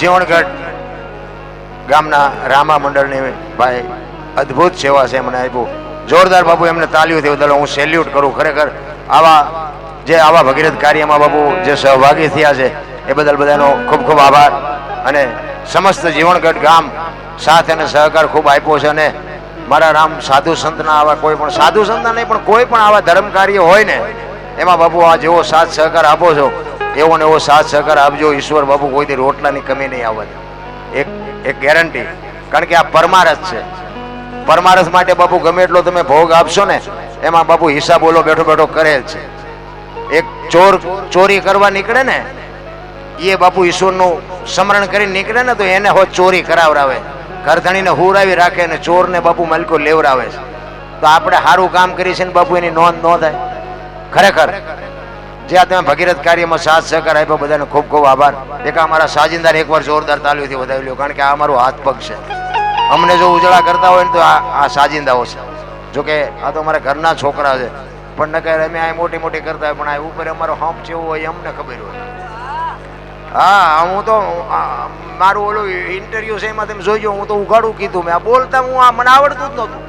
જીવણગઢ ગામના રામા મંડળની ભાઈ અદ્ભુત સેવા છે એમને આપ્યું. જોરદાર બાપુ, એમને તાલીઓથી બદલ હું સેલ્યુટ કરું. ખરેખર આવા જે આવા ભગીરથ કાર્યમાં બાબુ જે સહભાગી થયા છે, એ બદલ બધાનો ખૂબ ખૂબ આભાર. અને સમસ્ત જીવણગઢ ગામ સાથ અને સહકાર ખૂબ આપ્યો છે અને મારા રામ સાધુ સંતના આવા કોઈ પણ સાધુ સંતના નહીં, પણ કોઈ પણ આવા ધર્મ કાર્ય હોય ને, એમાં બાપુ આ જેવો સાથ સહકાર આપો છો એવો ને એવો સાથ સહકાર આપજો. ઈશ્વર બાપુ કોઈથી રોટલાની કમી નહીં આવવા દે. એક એક ગેરંટી કારણ કે આ પરમારસ છે. પરમારસ માટે બાપુ ગમે એટલો તમે ભોગ આપશો ને, એમાં બાપુ હિસાબ ઓલો બેઠો બેઠો કરે છે. એક ચોર, ચોરી કરવા નીકળે ને એ બાપુ ઈશ્વરનું સ્મરણ કરીને નીકળે ને તો એને હો ચોરી કરાવરાવે ઘરધણીને હુરાવી રાખે ને ચોરને બાપુ માલિકો લેવરાવે છે. તો આપણે સારું કામ કરી છે ને બાપુ એની નોંધ ન થાય. ખરેખર. જે આ તમે ભગીરથ કાર્યમાં સાથ સહકાર આપ્યો, બધાને ખૂબ ખૂબ આભાર. આ અમારા એક એકવાર જોરદાર તાલીઓથી વધાવી લ્યો કારણ કે આ અમારો હાથ પગ છે. અમને જો ઉજળા કરતા હોય ને તો આ આ સાજિંદાઓ છે. જોકે આ તો અમારા ઘરના છોકરા છે. પણ નકર અમે આ મોટી મોટી કરતા હોય, પણ આ ઉપર અમારો હંપ જેવો હોય અમને ખબર હોય. હા, હું તો મારું ઓલું ઇન્ટરવ્યુ છે એમાં તમે જોઈજો હું તો ઉઘાડું કીધું મેં. આ બોલતા હું આ, મને આવડતું જ નહોતું.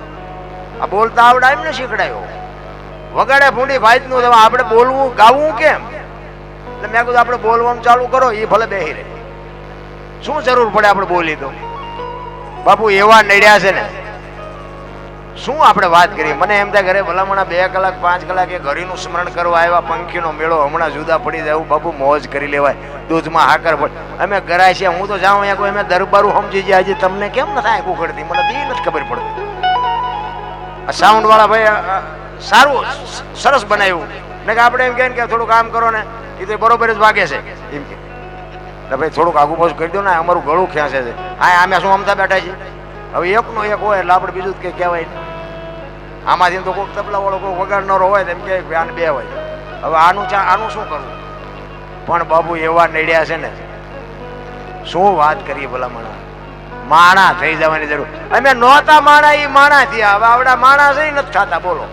આ બોલતા આવડે એમને શીખડાયો. વગાડે ફૂંડી ભાઈનું નું આપણે બોલવું, ગાવું કેમ? એટલે મેં કીધું આપણે બોલવાનું ચાલુ કરો એ ભલે બેહી રહે. શું જરૂર પડે આપણે બોલી તો? બાપુ, એવા નડ્યા છે ને. શું આપણે વાત કરીએ? મને એમ થાય ઘરે ભલામણા બે કલાક, પાંચ કલાક એ ઘડીનું સ્મરણ કરવા આવ્યા, પંખીનો મેળો હમણાં જુદા પડી જાય બાપુ મોજ કરી લેવાય. દૂધમાં હાકર પડ અમે ગરાય છે હું તો જાઉં અહીંયા કોઈ, અમે દરબારું સમજી જાય હજી. તમને કેમ ન થાય ઉખડતી મને બી નથી ખબર પડતી. આ સાઉન્ડ વાળા ભાઈ સારું, સરસ બનાવ્યું. ને કે આપણે એમ કહે ને કે થોડું કામ કરો ને. એ તો બરોબર જ વાગે છે. એમ કે ભાઈ, થોડુંક આગુ પાછું કરી દો ને, અમારું ગળું ખેંચે છે. હા અમે શું અમતા બેઠા છીએ? હવે એકનો એક હોય એટલે આપણે બીજું કંઈ કહેવાય આમાંથી તો કોઈક તબલા વાળો કોઈ વગાડનારો હોય તો એમ કે આને બે હોય. હવે આનું ચા, આનું શું કરવું પણ બાબુ, એવા નડ્યા છે ને. શું વાત કરીએ ભલામણા? માણા થઈ જવાની જરૂર. અમે નહોતા માણા એ માણા થયા. હવે આવડા માણા છે નથી થતા, બોલો.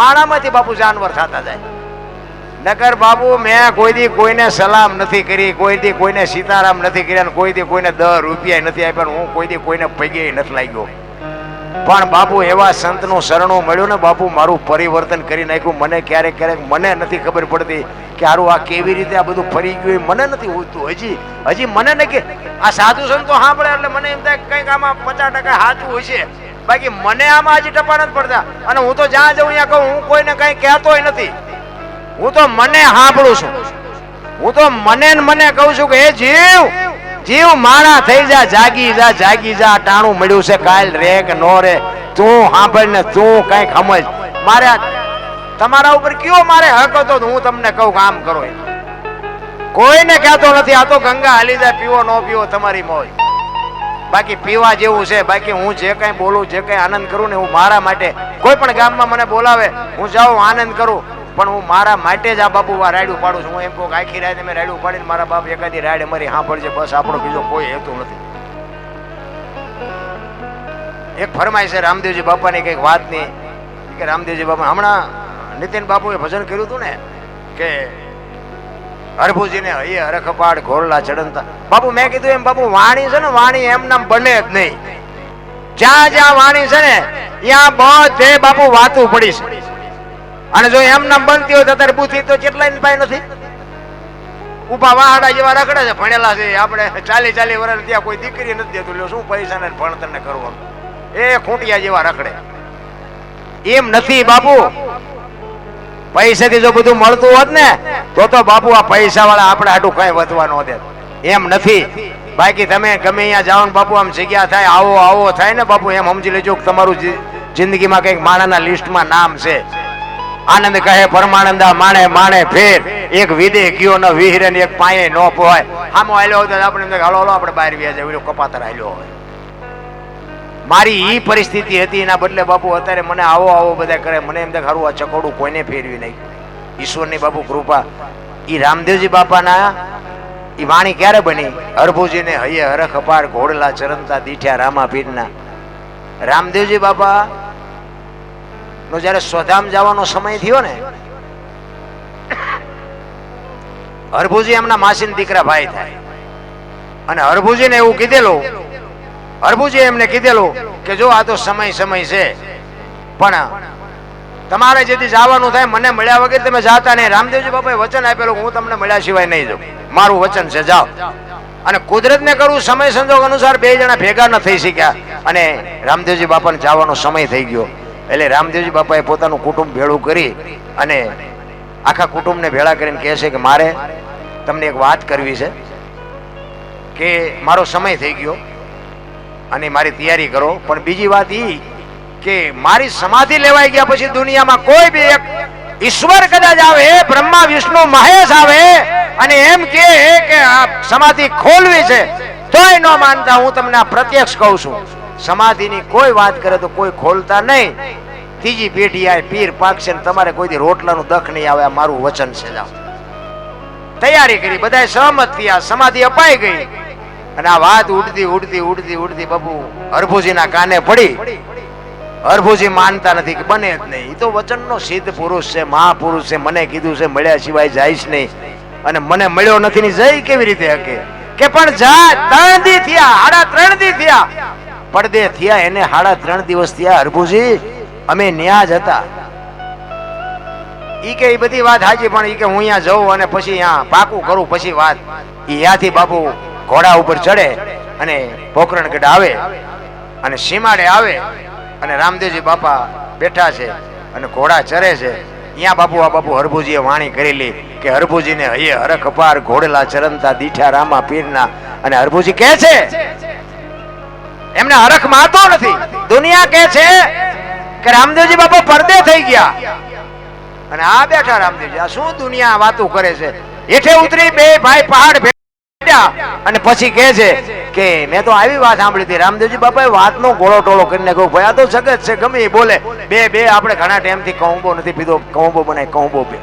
માણામાંથી બાપુ જાનવર થતા જાય. નકર બાબુ મેં કોઈ દી કોઈને સલામ નથી કરી કોઈ દી કોઈને સીતારામ નથી કર્યા કોઈ દી કોઈને દસ રૂપિયા નથી આપ્યા હું કોઈ દી કોઈને પગે નથી લાગ્યો. પણ બાપુ, એવા સંતનું શરણું મળ્યું ને બાપુ, મારું પરિવર્તન કરી નાખ્યું. મને ક્યારેક ક્યારેક મને નથી ખબર પડતી કે આરું આ કેવી રીતે આ બધું ફરી ગયું મને નથી હોતું. હજી હજી મને કે આ સાધુ સંતો સાંભળે એટલે મને એમ થાય કંઈક આમાં પચાસ ટકા સાચું છે બાકી મને આમાં હજી ટપા નથી પડતા. અને હું તો જ્યાં જઉં ત્યાં કહું, હું કોઈને કઈ કહેતો નથી. હું તો મને સાંભળું છું. હું તો મને મને કહું છું કે, એ જીવ જીવ મારા થઈ જા, જાગી જા જાગી જા, ટાણું મળ્યું છે કાલ રે કે નો રે. તું સાંભળ ને તું કંઈક સમજ. મારે તમારા ઉપર કયો મારે હક હતો હું તમને કહું કામ કરો કોઈને કહેતો નથી, આ તો ગંગા હાલી જાય, પીવો, નો પીવો, તમારી મોજ બાકી પીવા જેવું છે, બાકી હું જે કઈ બોલું, જે કઈ આનંદ કરું ને હું મારા માટે, કોઈ પણ ગામમાં મને બોલાવે, હું જાઉં, આનંદ કરું, પણ હું મારા માટે જ આ બાપુ રાયડું પાડું છું. હું એમ કહું આખી રાત મેં રાયડું પાડીને મારા બાપ એકાદી રાયડ મારી સાંભળજે, બસ આપણો બીજો કોઈ હેતુ નથી. એક ફરમાય છે રામદેવજી બાપાની કંઈક વાતની, કે રામદેવજી બાપા, હમણાં નીતિન બાપુએ ભજન કર્યું હતું ને, કે હરભુજીને હૈયે હરખપાડ ઘોરલા ચડંતા બાપુ, મેં કીધું એમ, બાપુ, વાણી છે ને, વાણી એમ બને જ નહીં. જ્યાં જ્યાં વાણી છે ને, ત્યાં બધે બાપુ વાતું પડી છે. અને જો એમ નામ બનતી હોય તો અત્યારે બુદ્ધિ તો કેટલાય પાય નથી. ઊભા વાહડા જેવા રખડે છે, ભણેલા છે, આપણે ચાલી ચાલી વર્ષ ત્યાં કોઈ દીકરી નથી દેતું લ્યો શું પૈસા ને ભણતર ને કરવાનું? એ ખૂંટિયા જેવા રખડે. એમ નથી, બાપુ. પૈસાથી જો બધું મળતું હોત ને, તો તો બાપુ આ પૈસા વાળા આપણે આટું કઈ વધવા ન દે. એમ નથી. બાકી તમે ગમે અહીંયા જાઓ ને બાપુ, આમ જગ્યા થાય, આવો આવો થાય ને બાપુ, એમ સમજી લેજો કે તમારું જિંદગીમાં કંઈક માણાના લિસ્ટમાં નામ છે. આનંદ કહે, પરમાનંદા માણે માણે ફેર. એક વિદે ગયો ન વિહરે એક પાયે ન પોય આમ હાલ્યો હોય તો આપણે હાલો હાલો, આપણે બહાર જાય કપાતર હાલ્યો હોય. મારી એ પરિસ્થિતિ હતી, એના બદલે બાપુ અત્યારે મને આવો આવો બધા કરે. મને એમ દેખાડું આ ચકોડું કોઈને ફેરવી નહીં. ઈશ્વરની બાપુ કૃપા. એ રામદેવજી બાપાના એ વાણી ક્યારે બની? હરભુજીને હૈયે હરખ અપાર ઘોડલા ચરમતા દીઠ્યા રામા પીરના રામદેવજી બાપા, નો જ્યારે સ્વધામ જવાનો સમય થયો ને, હરભુજી એમના માસીન દીકરા ભાઈ થાય. અને હરભુજીને એવું કીધેલું હરભુજી એમને કીધેલું કે જો આ તો સમય સમય છે. પણ તમારે જેથી જવાનું થાય, મને મળ્યા વગર તમે જાતા નહીં. રામદેવજી બાપાએ વચન આપેલું હું તમને મળ્યા સિવાય નહીં જાઉં. મારું વચન છે, જાઓ. અને કુદરતને કરવું સમય સંજોગ અનુસાર બે જણા ભેગા ન થઈ શક્યા. અને રામદેવજી બાપાને જવાનો સમય થઈ ગયો. એટલે રામદેવજી બાપાએ પોતાનું કુટુંબ ભેળું કરી અને આખા કુટુંબને ભેળા કરીને કહે છે કે મારે તમને એક વાત કરવી છે કે મારો સમય થઈ ગયો. અને મારી તૈયારી કરો. પણ બીજી વાત એ કે મારી સમાધિ લેવાઈ ગયા પછી દુનિયામાં કોઈ બી એક ઈશ્વર કદાચ આવે, બ્રહ્મા, વિષ્ણુ, મહેશ આવે અને એમ કે સમાધિ ખોલવી છે, તોય ન માનતા હું તમને આ પ્રત્યક્ષ કહું છું. સમાધિની કોઈ વાત કરે તો કોઈ ખોલતા નહીં. ત્રીજી પેઢી આ પીર પાકશે તમારે કોઈથી રોટલાનું દખ નહીં આવે, આ મારું વચન છે જાઓ. તૈયારી કરી બધાએ સહમત થયા, સમાધિ અપાઈ ગઈ. અને આ વાત ઉડતી ઉડતી ઉડતી ઉડતી બાપુ હરભુજીના કાને પડી. હરભુજી માનતા નથી કે બને જ નહીં. એ તો વચનનો સિદ્ધ પુરુષ છે, મહાપુરુષ છે, મને કીધું છે, મળ્યા સિવાય જાય નહીં. અને મને મળ્યો નથી ની જઈ કેવી રીતે હકે? કે પણ જા, ત્રણ દી થયા, હાડા ત્રણ દી થયા. પડદે થયા, એને હાડા ત્રણ દિવસ થયા, હરભુજી, અમે ન્યા જ હતા. ઈ કે ઈ બધી વાત હાજી પણ ઈ કે હું અહીંયા જઉં અને પછી અહીંયા પાકું કરું, પછી વાત. ઈ યાથી બાપુ ઘોડા ઉપર ચડે અને પોકરણગઢ આવે અને સીમાડે આવે અને રામદેવજી બાપા બેઠા છે અને ઘોડા ચરે છે. ત્યાં બાપુ, આ બાપુ હરભુજીએ વાણી કરેલી કે હરભુજીને હૈયે હરખ અપાર ઘોડેલા દીઠા રામા પીરના. અને હરભુજી કહે છે, એમને હરખ માતો નથી. દુનિયા કહે છે કે રામદેવજી બાપા પરદે થઈ ગયા. અને આ બેઠા રામદેવજી, આ શું દુનિયા વાતો કરે છે? હેઠે ઉતરી બે ભાઈ પહાડ ભેટ્યા અને પછી કહે છે કે મેં તો આવી વાત સાંભળી હતી. રામદેવજી બાપાએ વાતનો ગોળો ટોળો કરીને કહું ભાઈ આ તો જગત છે, ગમે એ બોલે. બે બે આપણે ઘણા ટાઈમથી કહુંબો નથી પીધો. કહુંબો બનાય કહુંબો બે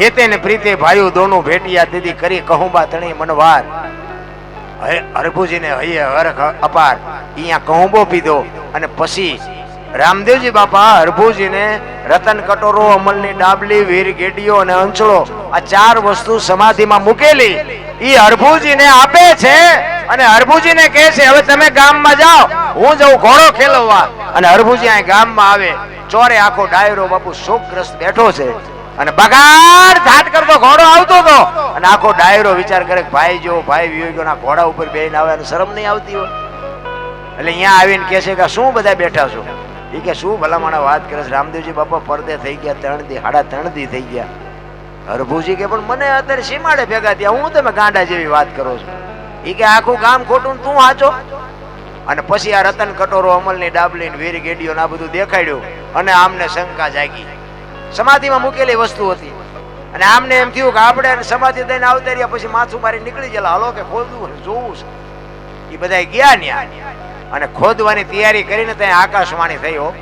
હેતે ને પ્રીતે ભાઈઓ દોનું ભેટિયા દીદી કરી કહુંબા તણી મનવાર. હરભુજીને હૈયે હરખ અપાર. અહીંયા કહુંબો પીધો. અને પછી રામદેવજી બાપા હરભુજીને રતન કટોરો, અમલની ડાબલી, વીર ગેડીઓ અને અંચળો આ ચાર વસ્તુ સમાધિમાં મૂકેલી. ઈ હરભુજીને આપે છે અને હરભુજીને કહે છે, હવે તમે ગામમાં જાઓ, હું જઉં ઘોડો ખેલવવા અને હરભુજી અહીં ગામમાં આવે, ચોરે આખો ડાયરો બાપુ શોકગ્રસ્ત બેઠો છે. અને બગાડ ધાટ કરતો ઘોડો આવતો હતો. અને આખો ડાયરો વિચાર કરે ભાઈ જો, ભાઈ વિયોગો ના ઘોડા ઉપર બેહીને આવે અને શરમ નહીં આવતી હોય. એટલે અહીંયા આવીને કહે છે કે શું બધા બેઠા છો? એ કે શું ભલામણ વાત કરે છે, રામદેવજી બાપા પરદે થઈ ગયા, ત્રણ દી હાડા ત્રણ દી થઈ ગયા. હરભુજી કે, પણ મને અત્યારે સીમાડે ભેગા થયા. હું તમે ગાંડા જેવી વાત કરો છો? એ કે, આખું ગામ ખોટું તું હાચો. અને પછી આ રતન કટોરો અમલની ડાબલી વીર ગેડીઓ આ બધું દેખાડ્યું અને આમને શંકા જાગી. સમાધિમાં મૂકેલી વસ્તુ હતી. અને આમને એમ થયું કે, આપણે સમાધિ દઈને આવતા પછી માથું મારી નીકળી ગયેલા. હાલો કે, ખોદવું જોવું છે. એ બધા ગયા ન્યા. અને ખોદવાની તૈયારી કરીને ત્યાં આકાશવાણી હો.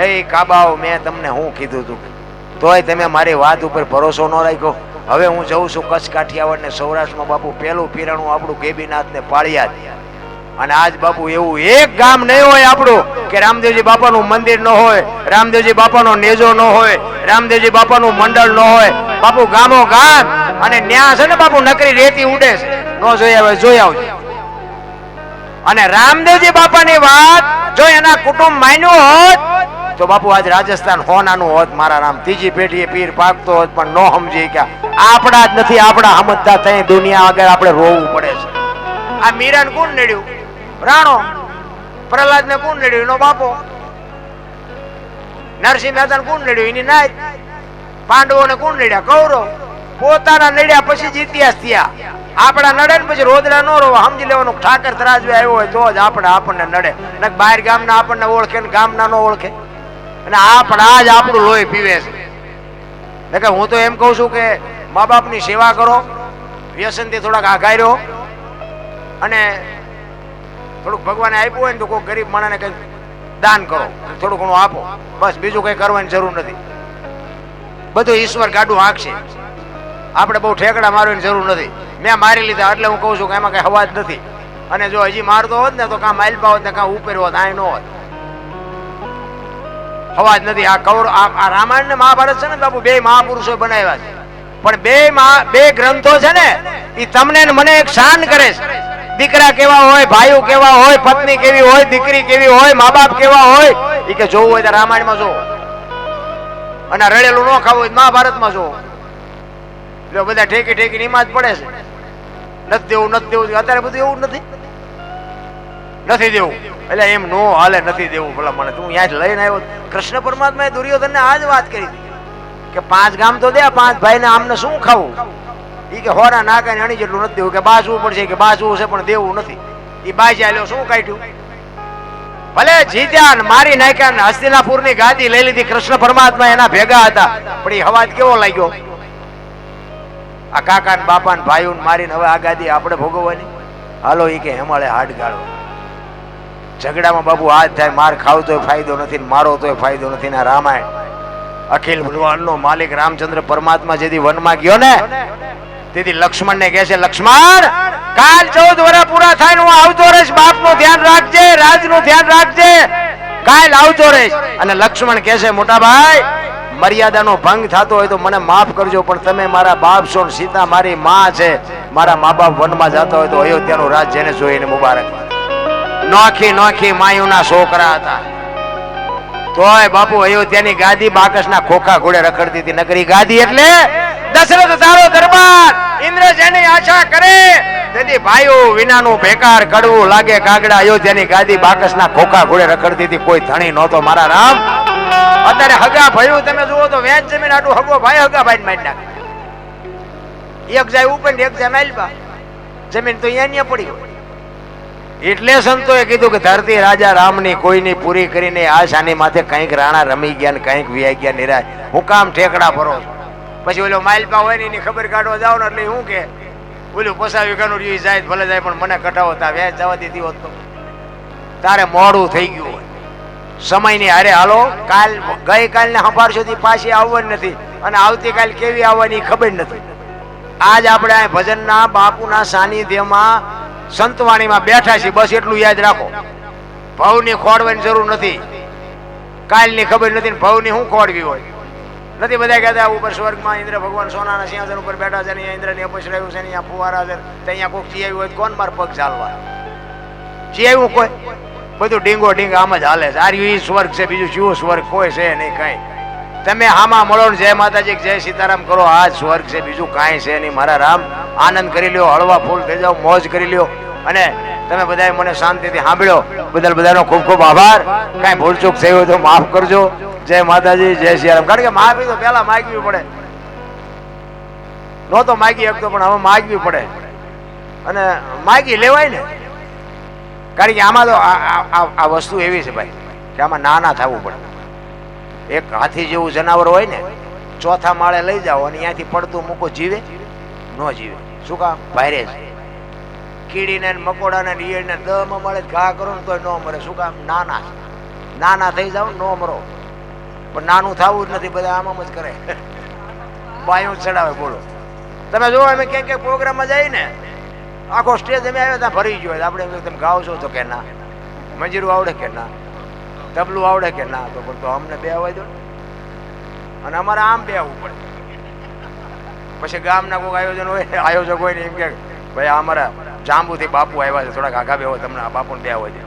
એ કાબાઓ, મેં તમને હું કીધું તું. તોય તમે મારી વાત ઉપર ભરોસો ન રાખ્યો. હવે હું જઉં છું કચ્છ કાઠિયાવાડ ને સૌરાષ્ટ્રમાં બાપુ પહેલું પીરાણું આપણું ગેબીનાથ ને પાળિયા. અને આજ બાપુ એવું એક ગામ નહીં હોય આપણું કે રામદેવજી બાપાનું મંદિર ન હોય, રામદેવજી બાપાનો નેજો ન હોય, રામદેવજી બાપાનું મંડળ ન હોય. બાપુ ગામો ગામ અને ન્યા છે ને બાપુ, નકરી રેતી ઉડે છે. ન જોઈ આવે, જોઈ આવજો. અને રામદેવજી બાપાની વાત જો એના કુટુંબ માન્યું હોત તો બાપુ, આજ રાજસ્થાન હોનાનું હોત, મારા નામ ત્રીજી પેઢીએ પીર પાકતો હોત, પણ ન સમજી કે આપણા જ નથી, આપણા સમજતા થઈ દુનિયા આગળ આપણે રોવું પડે છે. આ મીરાને કોણ નડ્યું? રાણો? પ્રહલાદ ને કોણ નડ્યું? એનો બાપો? નરસિંહ મહેતા કોણ નડ્યું? એની નાય પાંડવો ને કોણ નડ્યા? કૌરવ? પોતાના નડ્યા પછી જ ઇતિહાસ થયા. આપણા નડે ને પછી રોદડા નો રોવા. સમજી લેવાનું ઠાકર તરાજવે આવ્યો હોય તો જ આપણે આપણને નડે. બહાર ગામના આપણને ઓળખે ને ગામના નો ઓળખે. અને આપણા જ આપણું લોહી પીવે છે. એટલે હું તો એમ કહું છું કે મા બાપની સેવા કરો, વ્યસનથી થોડાક આઘાઈ રહો અને થોડુંક ભગવાને આપ્યું હોય ને તો કોઈ ગરીબ માણસને કંઈક દાન કરો, થોડું ઘણું આપો, બસ બીજું કંઈ કરવાની જરૂર નથી. બધું ઈશ્વર ગાડું હાંકશે. આપણે બહુ ઠેકડા મારવાની જરૂર નથી. મેં મારી લીધા એટલે હું કહું છું કે એમાં કઈ અવાજ નથી. અને જો હજી મારતો હોત ને તો કાં માઇલપા હોત ને કાં ઉપર હોત આ ન હોત. અવાજ નથી. આ કૌર આ રામાયણ ને મહાભારત છે ને, બાપુ, બે મહાપુરુષો બનાવ્યા છે. પણ બે માં બે ગ્રંથો છે ને એ તમને મને એક શાન કરે છે. દીકરા કેવા હોય, ભાઈઓ કેવા હોય, પત્ની કેવી હોય, દીકરી કેવી હોય મા બાપ કેવા હોય એ કે જોવું હોય તો રામાયણમાં જોવો અને આ રડેલું ન ખાવું હોય મહાભારતમાં જોવો એટલે બધા ઠેકી ઠેકી નિમાજ જ પડે છે. નથી દેવું નથી દેવું, અત્યારે બધું એવું નથી. નથી દેવું. એટલે એમ નો હાલે નથી દેવું ભલા મને. તું ત્યાં જ લઈને આવ્યો. કૃષ્ણ પરમાત્માએ દુર્યોધનને આ જ વાત કરી કે પાંચ ગામ તો દે, પાંચ ભાઈને આમને શું ખાવું? એ કે હોરા ને અણી જેટલું નથી દેવું, કે બાજવું પડશે, કે બાજવું છે પણ દેવું નથી. એ બાજી આલ્યો, શું કાઢ્યું? ભલે જીત્યા ને મારી નાખ્યા ને હસ્તિનાપુરની ગાદી લઈ લીધી કૃષ્ણ પરમાત્મા એના ભેગા હતા, પણ એ હવાજ કેવો લાગ્યો? આ કાકા ને બાપા ને ભાઈઓ ને મારીને હવે આ ગાદી આપણે ભોગવવાની? હાલો ઈ કે હેમાળે હાડ ગાળો ઝઘડામાં બાબુ હાથ થાય, માર ખાવ તોય ફાયદો નથી મારો તોય ફાયદો નથી ને રામાયણ. અખિલ બ્રહ્માંડનો માલિક રામચંદ્ર પરમાત્મા જેથી વનમાં ગયો ને, તેથી લક્ષ્મણ ને કહે છે, લક્ષ્મણ, કાલ ચૌદ વર્ષ પૂરા થાય હું આવતો રહીશ. બાપનું ધ્યાન રાખજે રાજનું ધ્યાન રાખજે. કાલ આવતો રહીશ. અને લક્ષ્મણ કહે છે, મોટા ભાઈ, મર્યાદાનો ભંગ થતો હોય તો મને માફ કરજો, પણ તમે મારા બાપ છો સીતા મારી માં છે. મારા મા બાપ વનમાં જતા હોય તો અયોધ્યાનું રાજ જેને જોઈને મુબારક. નોખી નોખી માયુના છોકરા હતા. તોય બાપુ અયોધ્યાની ગાદી બાકસના ખોખા ઘોડે રખડતી હતી. નગરી ગાદી એટલે દશરથ તારો દરબાર. ઇન્દ્ર જેની આશા કરે. તેથી ભાઈઓ વિનાનું ભેકાર કડવું લાગે કાગડા અયોધ્યાની ગાદી બાકસના ખોખા ઘોડે રખડતી હતી. કોઈ ધણી નહોતો મારા રામ. અત્યારે હગા ભયું, તમે જુઓ તો વેચ જમીન આટલું હગો ભાઈ, હગા ભાઈ મારી નાખે. એક જાય ઉપર એક જાય માલબા જમીન તો અહીંયા પડી હોય. એટલે સંતોએ કીધું કે ધરતી રાજા રામની કોઈની પૂરી કરીને આશાની માથે કંઈક રાણા રમી ગયા ને કંઈક વ્યાઈ ગયા નિરાય હું કામ ઠેકડા ભરો પછી ઓલો માઇલપા હોય ને એની ખબર કાઢવા જાવ ને એટલે હું કે? ઓલું પસા વીઘાનું રહ્યું જાય ભલે જાય, પણ મને કટાવો તા વ્યાજ જવા દીધી હોત તો. તારે મોડું થઈ ગયું હોય. સમયની હારે હાલો, કાલ ગઈ કાલને સંભાળશો સુધી પાછી આવવાની નથી. અને આવતીકાલ કેવી આવવાની ખબર નથી. આજ આપણે આ ભજનના બાપુના સાનિધ્યમાં સંતવાણીમાં બેઠા છીએ બસ એટલું યાદ રાખો. ભવની ખોડવાની જરૂર નથી. કાલની ખબર નથી ને ભવની શું ખોડવી હોય. નથી બધા કહેતા ઉપર સ્વર્ગમાં ઇન્દ્ર ભગવાન સોનાના સિંહાસન ઉપર બેઠા છે અહીંયા ઇન્દ્રને અપસરાયું છે અહીંયા ફુવારા છે. અહીંયા કોઈક આવ્યું હોય કોણ માર પગ ચાલવા જીયાવ્યું કોઈ બધું ડીંગો ડીંગ આમ જ હાલે છે. આર્યું એ સ્વર્ગ છે, બીજું શું સ્વર્ગ કોઈ છે નહીં, કઈ. તમે હામાં મળો જય માતાજી, જય સીતારામ કરો. આ સ્વર્ગ છે, બીજું કાંઈ છે નહીં. મારા રામ, આનંદ કરી લ્યો, હળવા ફૂલ થઈ જાઓ, મોજ કરી લ્યો. અને તમે બધાએ મને શાંતિથી સાંભળ્યો. બદલ બધાનો ખૂબ ખૂબ આભાર. કાંઈ ભૂલચૂક થઈ હોય તો માફ કરજો. જય માતાજી, જય સિયારામ કારણ કે માફી તો પહેલા માગવી પડે. નહોતો માગી શકતો, પણ હવે માગવી પડે. અને માગી લેવાય ને. કારણ કે આમાં તો આ વસ્તુ એવી છે ભાઈ, કે આમાં નાના થવું પડે. એક હાથી જેવું જનાવર હોય ને, ચોથા માળે લઈ જાઓ અને અહીંયાથી પડતું મૂકો જીવે, ન જીવે. શું કામ? ભાઈરે છે કીડીને મકોડાને ઈયળને દમાં મળે, ઘા કરો ને તોય ન મરે. શું કામ? નાના નાના થઈ જાવ ન મરો. પણ નાનું થવું જ નથી, બધા આમ જ કરે. બાયું ચડાવે, બોલો. તમે જો અમે ક્યાંક ક્યાંક પ્રોગ્રામમાં જઈએ ને, આખો સ્ટેજ અમે આવ્યા ત્યાં ફરી ગયો આપણે તમે ગાવ છો તો કે ના. મંજીરું આવડે કે ના? તબલું આવડે કે ના, તો પણ તો અમને બે આવવા દો અને અમારે આમ બે આવવું પડે. પછી ગામના કોઈ આયોજન હોય, આયોજક હોય ને એમ કે, ભાઈ અમારા જાંબુથી બાપુ આવ્યા છે, થોડાક આગા બે હોય તમને આ બાપુને બે આવવા દે.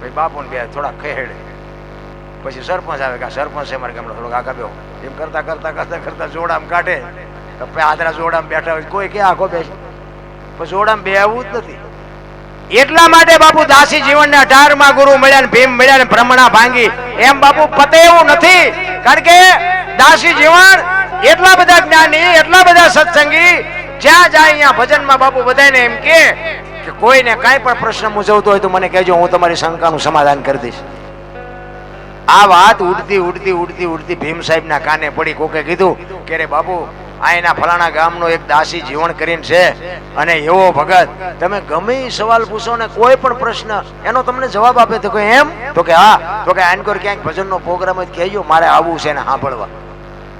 ભાઈ, બાપુને બે, થોડાક ખેડે. પછી સરપંચ આવે કે સરપંચ છે મારે ગામનો, થોડોક આગા બેહો. એમ કરતા કરતા કરતા કરતા જોડામ કાઢે. તો આદરા જોડામ બેઠા હોય, કોઈ કે આખો બેસે? પછી જોડામ બે આવવું જ નથી. એટલા માટે બાપુ દાસી જીવનને અઢારમાં ગુરુ મળ્યા ને ભીમ મળ્યા ને ભાંગી. એમ બાપુ પતે એવું નથી. કારણ કે દાસી જીવન એટલા બધા જ્ઞાની, એટલા બધા સત્સંગી, જ્યાં જાય અહીંયા ભજનમાં બાપુ બધાને એમ કે કોઈને કાંઈ પણ પ્રશ્ન મૂંઝવતો હોય તો મને કહેજો, હું તમારી શંકાનું સમાધાન કરી દઈશ. આ વાત ઉડતી ઉડતી ઉડતી ઉડતી ભીમ સાહેબના કાને પડી. કોકે કીધું કે રે બાપુ અહીંના ફલાણા ગામનો એક દાસી જીવન કરીને છે અને એવો ભગત. તમે ગમે સવાલ પૂછો ને કોઈ પણ પ્રશ્ન, એનો તમને જવાબ આપે તો કે એમ? તો કે હા, તો કે આનકોર ક્યાંક ભજનનો પ્રોગ્રામ જ કહેજો, મારે આવવું છે ને સાંભળવા.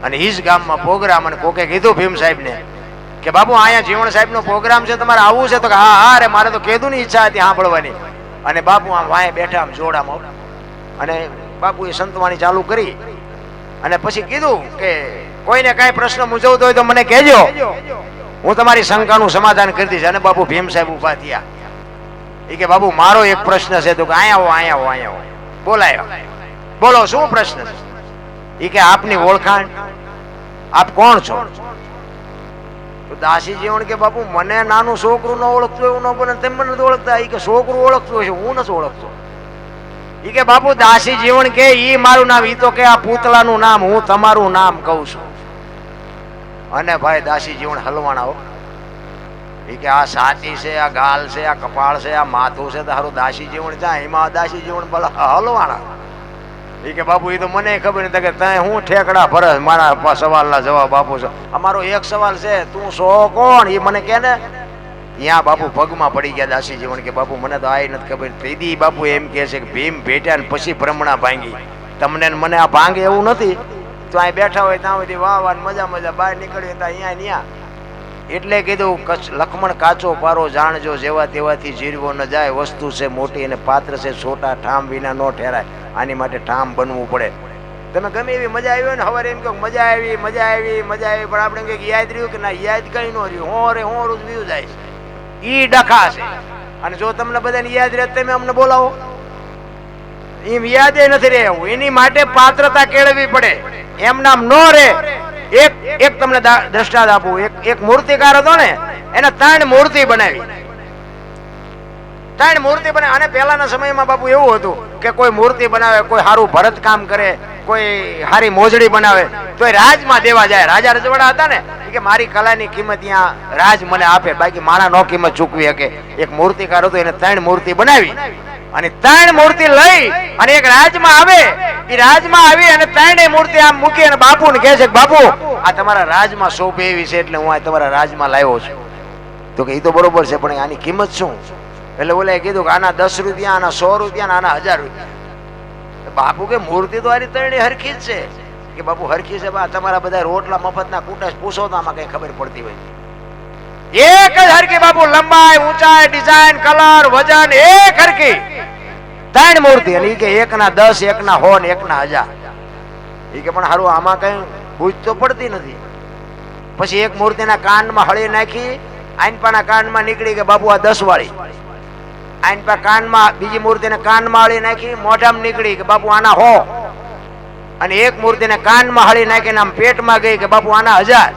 અને જ ગામમાં પ્રોગ્રામ અને કોકે કીધું ભીમ સાહેબને કે બાપુ અહીંયા જીવણ સાહેબનો પ્રોગ્રામ છે, તમારે આવવું છે? તો કે હા હા રે, મારે તો કીધું ની ઈચ્છા હતી સાંભળવાની. અને બાપુ આમ વાંય બેઠા આમ જોડામાં. અને બાપુએ સંતવાણી ચાલુ કરી. અને પછી કીધું કે કોઈને કાંઈ પ્રશ્ન મૂંઝવતો હોય તો મને કહેજો. હું તમારી શંકાનું સમાધાન કરી દઈશ. અને બાપુ ભીમ સાહેબ ઊભા થયા. એ કે, બાબુ, મારો એક પ્રશ્ન છે. તો કે, અહીંયા આવો અહીંયા આવો અહીંયા આવો. બોલાયો. બોલો, શું પ્રશ્ન છે? એ કે, આપની ઓળખાણ. આપ કોણ છો? તો દાસી જીવણ કે બાપુ મને નાનું છોકરું ન ઓળખતું એવું ન બને તેમ મને નથી ઓળખતા. એ કે, છોકરું ઓળખતું હશે હું નથી ઓળખતો. ઈ કે બાપુ દાસી જીવન કે, ઈ મારું નામ, ઈ તો કે આ પૂતળાનું નામ, હું તમારું નામ કહું છું. અને ભાઈ દાસી જીવન આવો ઈ કે આ સાચી છે, આ ગાલ છે, આ કપાળ છે, આ માથું છે તારું દાસી જીવન જાય, એમાં દાસી જીવન ભલા હલવાણા એ કે બાપુ એ તો મને ખબર નથી, કે તને હું ઠેકડા ભરસ મારા સવાલના જવાબ આપું છું. અમારો એક સવાલ છે, તું સો કોણ? એ મને કે ને? ત્યાં બાપુ પગમાં પડી ગયા દાસી જીવન કે, બાપુ, મને તો આય નથી ખબર. તેથી બાપુ એમ કહે છે કે ભીમ ભેટ્યા ને પછી ભ્રમણા ભાંગી. તમને મને આ ભાંગે એવું નથી. તો અહીં બેઠા હોય, ત્યાં સુધી વાહ વાહ મજા મજા બહાર નીકળ્યું ત્યાં અહીંયા ત્યાં એટલે કીધું કચ્છ લખમણ કાચો પારો જાણજો, જેવા તેવાથી જીરવો ન જાય. વસ્તુ છે મોટી અને પાત્ર છે છોટા, ઠામ વિના નો ઠેરાય. આની માટે ઠામ બનવું પડે. તમે ગમે એવી મજા આવી હોય ને સવારે એમ કહો મજા આવી મજા આવી મજા આવી, પણ આપણે કંઈક યાદ રહ્યું કે ના, યાદ કઈ ન રહ્યું. હો રે, હો રૂજ વ્યુ જાય છે. ઈ ડખા છે. અને જો તમને બધાને યાદ રહે તમે અમને બોલાવો. એમ યાદ નથી રહેવું એની માટે પાત્રતા કેળવવી પડે. એમ નામ ન રહે એક એક તમને દ્રષ્ટાંત આપું. એક એક મૂર્તિકાર હતો ને, એને ત્રણ મૂર્તિ બનાવી. ત્રણ મૂર્તિ બને, અને પહેલાના સમયમાં બાપુ એવું હતું કે કોઈ મૂર્તિ બનાવે, કોઈ સારું ભરત કામ કરે, કોઈ સારી મોજડી બનાવે તો રાજમાં દેવા જાય. રાજા રજવાડા હતા ને કે મારી કલાની કિંમત ત્યાં રાજ મને આપે, બાકી મારા નો કિંમત ચૂકવી શકે. એક મૂર્તિકાર હતો, એને ત્રણ મૂર્તિ બનાવી. અને ત્રણ મૂર્તિ લઈ અને એક રાજમાં આવે. એ રાજમાં આવી અને ત્રણેય મૂર્તિ આમ મૂકી અને બાપુ ને કહે છે બાપુ, આ તમારા રાજમાં શોભે એવી છે એટલે હું આ તમારા રાજમાં લાવ્યો છું. તો કે એ તો બરોબર છે, પણ આની કિંમત શું? એટલે ઓલે કીધું કે આના દસ રૂપિયા, આના સો રૂપિયા, આના હજાર રૂપિયા. બાપુ કે મૂર્તિ તો આની ત્રણેય હરખી જ છે. કે બાપુ હરખી છે, બા, તમારા બધા રોટલા, મફતના કુટાશ પૂછો તો આમાં કઈ ખબર પડતી હોય. એક જ હરકી બાપુ, લંબાઈ, ઊંચાઈ, ડિઝાઇન, કલર, વજન, એક હરકી ત્રણ મૂર્તિ અને ઈ કે એક ના દસ એક ના હો ને એક ના હજાર. એ કે પણ હારું, આમાં કઈ ભૂજ તો પડતી નથી. પછી એક મૂર્તિના કાનમાં હળી નાખી, આઈનપાના કાનમાં નીકળી કે બાપુ આ દસ વાળી આઈનપા કાનમાં બીજી મૂર્તિને કાનમાં હળી નાખી, મોઢામાં નીકળી કે બાપુ આના હો. અને એક મૂર્તિને કાનમાં હળી નાખીને આમ પેટમાં ગઈ કે બાપુ આના હજાર.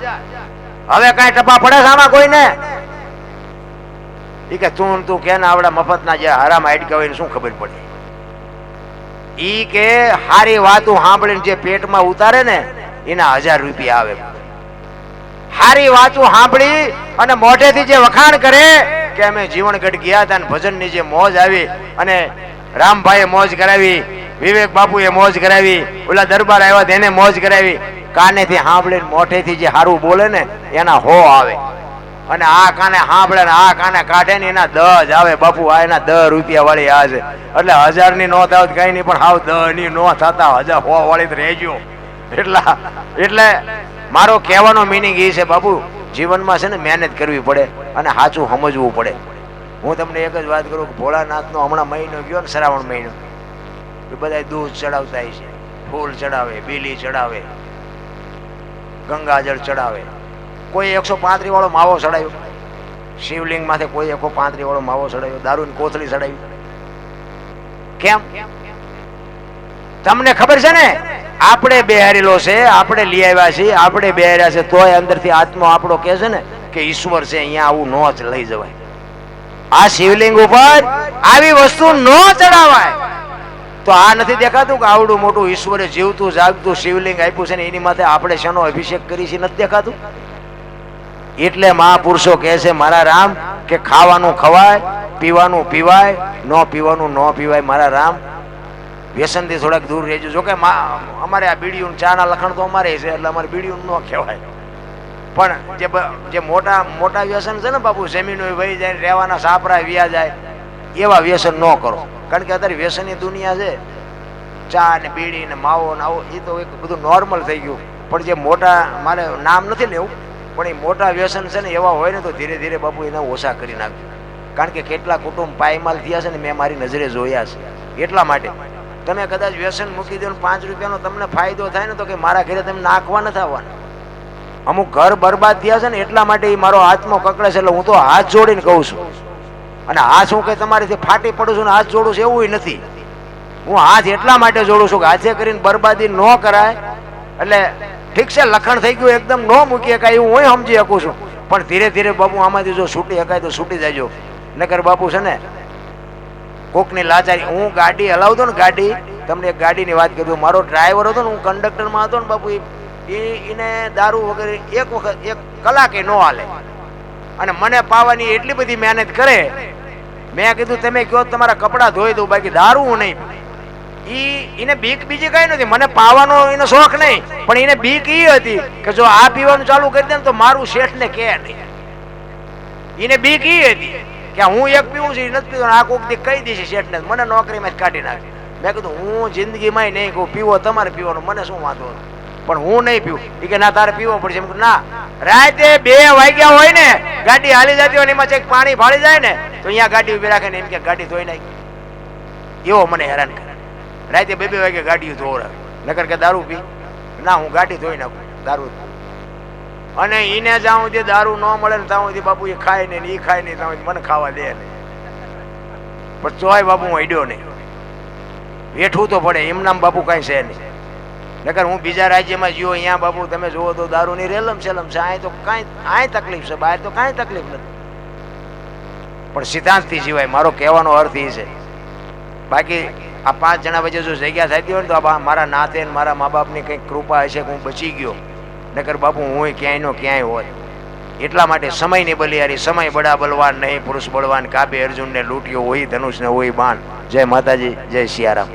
હવે કાંઈ ટપા પડે છે આમાં કોઈને? એ કે તું તું કે ને આવડા મફતના જે હરામ હાડકા હોય એને શું ખબર પડે? ઈ કે હારી વાતો સાંભળીને જે પેટમાં ઉતારે ને, એના હજાર રૂપિયા આવે. હારી વાતો સાંભળી અને મોઢેથી જે વખાણ કરે કે અમે જીવનગઢ ગયા હતા અને ભજનની જે મોજ આવી અને રામભાઈએ મોજ કરાવી, વિવેક બાપુએ મોજ કરાવી, ઓલા દરબાર આવ્યા તેને મોજ કરાવી, કાનેથી સાંભળીને મોઢેથી જે હારું બોલે ને, એના હો આવે. અને આ કાને સાંભળે ને આ કાને કાઢે ને એના દસ આવે બાપુ, આ એના દહ રૂપિયા વાળી આ છે. એટલે હજારની નોંધ આવત કઈ નહીં, પણ હાવ દહની નોંધ થતા હજાર હો વાળી રહેજો. એટલા, એટલે મારો કહેવાનો મિનિંગ એ છે બાપુ, જીવનમાં છે ને મહેનત કરવી પડે અને સાચું સમજવું પડે. હું તમને એક જ વાત કરું કે ભોળાનાથનો હમણાં મહિનો ગયો ને શ્રાવણ મહિનો, એ બધા દૂધ ચડાવતા છે. ફૂલ ચડાવે, બીલી ચડાવે, ગંગાજળ ચડાવે. કોઈ એકસો પાંત્રી વાળો માવો ચડાવ્યો શિવલિંગ માથે કોઈ એકસો પાંત્રી વાળો માવો ચડાવ્યો દારૂની કોથળી ચડાવી કેમ? તમને ખબર છે ને? આપણે બેહારેલો છે, આપણે લઈ આવ્યા છીએ, આપણે બેહાર્યા છે, તોય અંદરથી આત્મો આપણો કહે છે ને કે ઈશ્વર છે, અહીંયા આવું નો જ લઈ જવાય. આ શિવલિંગ ઉપર આવી વસ્તુ નો ચડાવાય. તો આ નથી દેખાતું કે આવડું મોટું ઈશ્વરે જીવતું, જાગતું શિવલિંગ આપ્યું છે ને, એની માથે આપણે શેનો અભિષેક કરી છે, નથી દેખાતું? એટલે મહાપુરુષો કહે છે, મારા રામ, કે ખાવાનું ખવાય, પીવાનું પીવાય, ન પીવાનું ન પીવાય, મારા રામ. વ્યસનથી થોડાક દૂર રહેજો. જોકે અમારે આ બીડીયું ચાના લખણ તો અમારે છે, એટલે અમારે બીડીયું ન કહેવાય. પણ જે જે મોટા મોટા વ્યસન છે ને બાપુ, જમીન વહી જાય રહેવાના સાપરા વ્યા જાય, એવા વ્યસન ન કરો. કારણ કે અત્યારે વ્યસનની દુનિયા છે. ચા ને બીડી ને માવો ને આવો, એ તો એક બધું નોર્મલ થઈ ગયું. પણ જે મોટા, મારે નામ નથી લેવું. પણ એ મોટા વ્યસન છે ને એવા હોય ને તો ધીરે ધીરે બાપુ એને ઓછા કરી નાખજો. કારણ કે કેટલા કુટુંબ પાયમાલ થયા છે ને મેં મારી નજરે જોયા છે. એટલા માટે. તમે કદાચ વ્યસન મૂકી દો ને પાંચ રૂપિયાનો તમને ફાયદો થાય ને તો કે મારા ઘરે તમે નાખવા નથી આવવાના. અમુક ઘર બરબાદ થયા છે ને એટલા માટે એ મારો હાથમાં કકડે છે એટલે હું તો હાથ જોડીને કહું છું. અને હાથ હું કે તમારીથી ફાટી પડું છું ને હાથ જોડું છું એવું નથી. હું હાથ એટલા માટે જોડું છું કે હાથે કરીને બરબાદી ન કરાય. એટલે ઠીક છે, લખણ થઈ ગયું એકદમ, ન મૂકી શકાય એવું હું સમજી શકું છું. પણ ધીરે ધીરે બાપુ આમાંથી જો છૂટી શકાય તો છૂટી જાજો. નકર બાપુ છે ને, કોકની લાચારી, હું ગાડી હલાવતો ને ગાડી, તમને એક ગાડીની વાત કરું મારો ડ્રાઈવર હતો ને, હું કંડક્ટરમાં હતો ને બાપુ એ એને દારૂ વગેરે એક વખત, એક કલાકે ન હાલે. અને મને પાવાની એટલી બધી મહેનત કરે. મેં કીધું, તમે કહો તમારા કપડાં ધોઈ દઉં, બાકી દારૂ નહીં ઈ એને બીક બીજી કઈ નથી. મને પાવાનો એનો શોખ નહીં. પણ એને બીક ઈ હતી કે જો આ પીવાનું ચાલુ કરી દે ને તો મારું શેઠ ને કે નહીં. એને બીક ઈ હતી કે હું એક પીવું છું નથી પીવું આ કોક કહી દેશે શેઠને, મને નોકરીમાં જ કાઢી નાખે મેં કીધું, હું જિંદગીમાં નહીં કહું. પીવો તમારે પીવાનું. મને શું વાંધો પણ હું નહીં પીવું. એ કે, ના, તારે પીવો પડશે. એમ ના. રાતે બે વાગ્યા હોય ને, ગાડી હાલી જતી હોય ને, એમાં ચેક પાણી ફાળી જાય ને, તો અહીંયા ગાડી ઊભી રાખે ને એમ કે ગાડી ધોઈ નાખી. એવો મને હેરાન કરે. રાતે બે બે વાગે ગાડીઓ ધોવડાવે. નકર કે દારૂ પી. ના, હું ગાડી ધોઈ નાખું. દારૂ અને એને જ્યાં સુધી દારૂ ન મળે ને ત્યાં સુધી બાપુ એ ખાય ને એ ખાય નહીં, ત્યાં મને ખાવા દે નહીં. પણ ચોય બાપુ હું હડ્યો નહીં. વેઠવું તો પડે એમ નામ બાપુ કાંઈ છે નહીં. નકર હું બીજા રાજ્યમાં જીવો અહીંયા બાપુ, તમે જુઓ તો દારૂની રેલમ સેલમ છે. અહીં તો કાંઈ અહીં તકલીફ છે, બહાર તો કાંઈ તકલીફ નથી. પણ સિદ્ધાંતથી સિવાય મારો કહેવાનો અર્થ એ છે. બાકી આ પાંચ જણા વચ્ચે જો જગ્યા થતી હોય ને તો આ મારા નાતે ને મારા મા બાપની કંઈક કૃપા હશે કે હું બચી ગયો. નકર બાપુ હું ક્યાંય નો ક્યાંય હોત. એટલા માટે સમયની બલિયારી સમય બડા બલવાન, નહીં પુરુષ બળવાન કાબે અર્જુનને લૂંટ્યો હોય, ધનુષને હોય બાણ. જય માતાજી, જય સિયારામ.